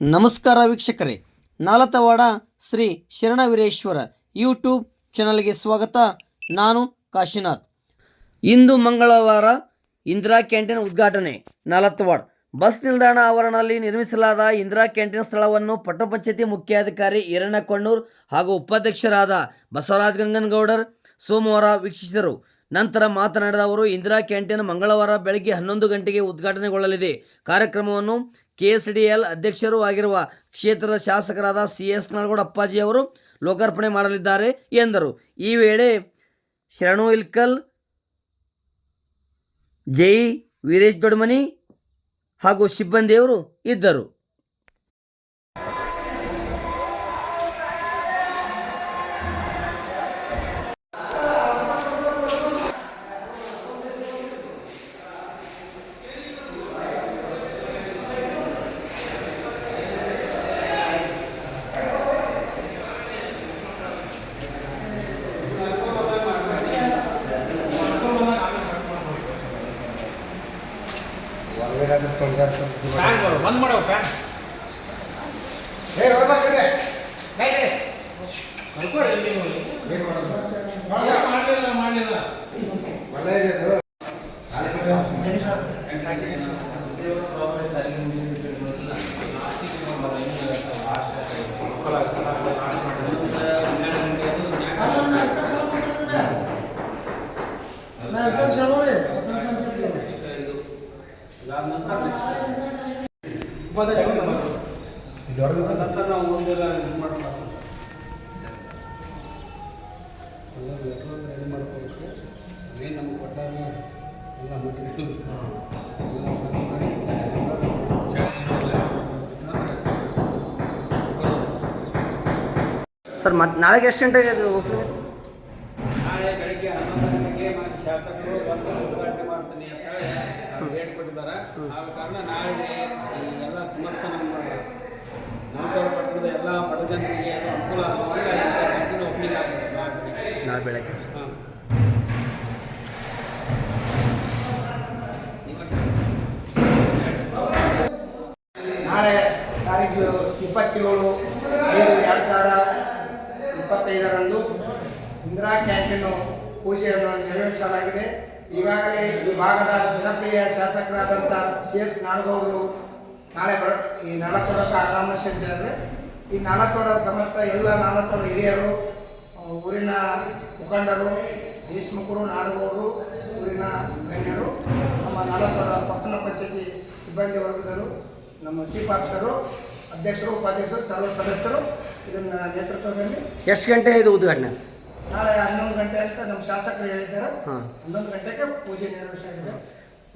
ನಮಸ್ಕಾರ ವೀಕ್ಷಕರೇ. ನಾಲತವಾಡ ಶ್ರೀ ಶರಣವೀರೇಶ್ವರ ಯೂಟ್ಯೂಬ್ ಚಾನಲ್ಗೆ ಸ್ವಾಗತ. ನಾನು ಕಾಶಿನಾಥ್. ಇಂದು ಮಂಗಳವಾರ ಇಂದಿರಾ ಕ್ಯಾಂಟೀನ್ ಉದ್ಘಾಟನೆ. ನಾಲತವಾಡ. ಬಸ್ ನಿಲ್ದಾಣ ಆವರಣದಲ್ಲಿ ನಿರ್ಮಿಸಲಾದ ಇಂದಿರಾ ಕ್ಯಾಂಟೀನ್ ಸ್ಥಳವನ್ನು ಪಟ್ಟಪಂಚಾಯತಿ ಮುಖ್ಯಾಧಿಕಾರಿ ಈರಣ್ಣ ಹಾಗೂ ಉಪಾಧ್ಯಕ್ಷರಾದ ಬಸವರಾಜ್ ಗಂಗನಗೌಡರ್ ಸೋಮವಾರ ವೀಕ್ಷಿಸಿದರು. ನಂತರ ಮಾತನಾಡಿದ ಅವರು, ಇಂದಿರಾ ಕ್ಯಾಂಟೀನ್ ಮಂಗಳವಾರ ಬೆಳಗ್ಗೆ ಹನ್ನೊಂದು ಗಂಟೆಗೆ ಉದ್ಘಾಟನೆಗೊಳ್ಳಲಿದೆ. ಕಾರ್ಯಕ್ರಮವನ್ನು ಕೆಎಸ್ಡಿಎಲ್ ಅಧ್ಯಕ್ಷರೂ ಆಗಿರುವ ಕ್ಷೇತ್ರದ ಶಾಸಕರಾದ ಸಿ ಎಸ್ ನಾಡಗೌಡ ಅಪ್ಪಾಜಿ ಅವರು ಲೋಕಾರ್ಪಣೆ ಮಾಡಲಿದ್ದಾರೆ ಎಂದರು. ಈ ವೇಳೆ ಶರಣು ಇಲ್ಕಲ್, ಜೈ ವೀರೇಶ್ ದೊಡ್ಮನಿ ಹಾಗೂ ಸಿಬ್ಬಂದಿಯವರು ಇದ್ದರು. ಹೊರಗಡೆ ತೊಂದರೆ ಆಗ್ತದೆ ಬಂದ್ ಮಾಡೋ ಫ್ಯಾನ್ ಏ ಹೊರಬರ್ತಿದೆ ಕರ್ಕೊಡಿ. ಏನು ಮಾಡೋದು? ಮಾಡ್ಲಿಲ್ಲ ಮಾಡಲಿಲ್ಲ. ಒಳ್ಳೆಯದು ಇಲ್ಲಿ ಹೊರಗೆ ನಂತರ ನಾವು ಮುಂದೆಲ್ಲ ಇದು ಮಾಡ್ತಾರೆ ಎಲ್ಲ ಲೆಟ್ರ್ ರೆಡಿ ಮಾಡ್ಕೊಬೇಕು ಏನು ನಮ್ಗೆ ಕೊಟ್ಟಾಗ ಎಲ್ಲ ಮಟೀರಿಯಲ್ ಎಲ್ಲ ಸರಿ ಮತ್ತೆ ನಾಳೆಗೆ ಎಷ್ಟು ಗಂಟೆಗೆ ಅದು ಓಪನಿಂಗ್ ನಾಳೆ ಬೆಳಿಗ್ಗೆ ಹನ್ನೊಂದು ಗಂಟೆಗೆ ಶಾಸಕರು ಬಂದು ಉದ್ಘಾಟನೆ ಮಾಡ್ತೀನಿ ಅಂತ ಹೇಳಿ ಅವ್ರು ಡೇಟ್ ಕೊಟ್ಟಿದ್ದಾರೆ. ಆದ ಕಾರಣ ನಾಳೆ ಈ ಎಲ್ಲ ಸಮಸ್ತ ನಮ್ಮ ಪಟ್ಟಣದ ಎಲ್ಲ ಬಡ ಜನರಿಗೆ ಅದು ಅನುಕೂಲ ಆಗುತ್ತೆ ಆಗ್ತದೆ ನಾಳೆ. ಬೆಳಿಗ್ಗೆ ನಾಳೆ ಬೆಳಗ್ಗೆ. ಹಾಂ. ನಾಳೆ ತಾರೀಕು ಇಪ್ಪತ್ತೇಳು ಐದು ಎರಡು ಸಾವಿರ ಇಪ್ಪತ್ತೈದರಂದು ಇಂದಿರಾ ಕ್ಯಾಂಟೀನು ಪೂಜೆಯನ್ನು ನೆರವೇರಿಸಲಾಗಿದೆ. ಈಗಾಗಲೇ ಈ ಭಾಗದ ಜನಪ್ರಿಯ ಶಾಸಕರಾದಂಥ ಸಿ ಎಸ್ ನಾಡಗೌಡರು ನಾಳೆ ಬರ, ಈ ನಾಳತೋಡಕ್ಕೆ ಆಗಮಿಸಿದ್ದಾರೆ ಈ ನಾಳತೋಡ ಸಮಸ್ತ ಎಲ್ಲ ನಾಳತೋಡ ಹಿರಿಯರು ಊರಿನ ಮುಖಂಡರು, ದೇಶಮುಖರು, ನಾಡಗೌಡರು, ಊರಿನ ಗಣ್ಯರು, ನಮ್ಮ ನಾಳತೋಡ ಪಟ್ಟಣ ಪಂಚಾಯತಿ ಸಿಬ್ಬಂದಿ ವರ್ಗದರು ನಮ್ಮ ಚೀಫ್ ಆಫೀಸರು, ಅಧ್ಯಕ್ಷರು, ಉಪಾಧ್ಯಕ್ಷರು, ಸರ್ವ ಸದಸ್ಯರು ಇದನ್ನ ನೇತೃತ್ವದಲ್ಲಿ ಎಷ್ಟು ಗಂಟೆ ಇದು ಉದ್ಘಾಟನೆ? ನಾಳೆ ಹನ್ನೊಂದು ಗಂಟೆ ಅಂತ ನಮ್ಮ ಶಾಸಕರು ಹೇಳಿದ್ದಾರೆ. ಹನ್ನೊಂದು ಗಂಟೆಗೆ ಪೂಜೆ ನೆರವೇರಿಸಿದೆ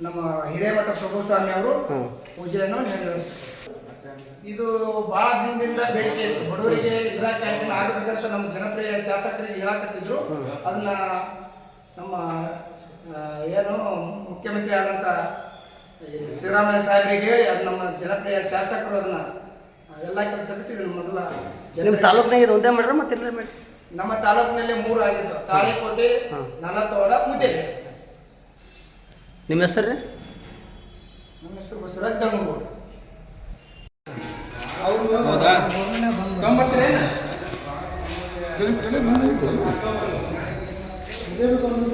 ನಮ್ಮ ಹಿರೇಮಠ ಪ್ರಭುಸ್ವಾಮಿ ಅವರು. ಪೂಜೆಯನ್ನು ನೆರವೇರಿಸ್ತಾರೆ ಇದು ಬಹಳ ದಿನದಿಂದ ಬೇಡಿಕೆ ಇತ್ತು. ಬಡವರಿಗೆ ಇಂದಿರಾ ಕ್ಯಾಂಟೀನ್ ಆಗಬೇಕಂತ ನಮ್ಮ ಜನಪ್ರಿಯ ಶಾಸಕರಿಗೆ ಹೇಳಕತ್ತಿದ್ರು. ಅದನ್ನ ನಮ್ಮ ಏನು ಮುಖ್ಯಮಂತ್ರಿ ಆದಂತ ಸಿದ್ದರಾಮಯ್ಯ ಸಾಹೇಬರಿಗೆ ಹೇಳಿ ಅದು ನಮ್ಮ ಜನಪ್ರಿಯ ಶಾಸಕರು ಅದನ್ನ ಎಲ್ಲ ಕೆಲಸ ಬಿಟ್ಟು ಇದನ್ನ ಮೊದಲ ಜನ ತಾಲೂಕಿನಾಗ ಇದು ಒಂದೇ ಮಾಡ್ರ ಮತ್ತೆ ಎಲ್ಲ ಮಾಡಿ ನಮ್ಮ ತಾಲೂಕಿನಲ್ಲಿ ಮೂರು ಆಗಿದ್ದು. ತಾಳಿಕೋಟೆ ಹಾಂ. ನಲತೋಡ ಮುದ್ದೆ ನಿಮ್ಮ ಹೆಸರು ರೀ? ನಮ್ಮ ಹೆಸರು ಬಸವರಾಜ್ ಗಂಗೂರು ಅವರು ಹೌದಾ? ತೊಂಬತ್ತರೇನು? ಇದೇ ಬಂದು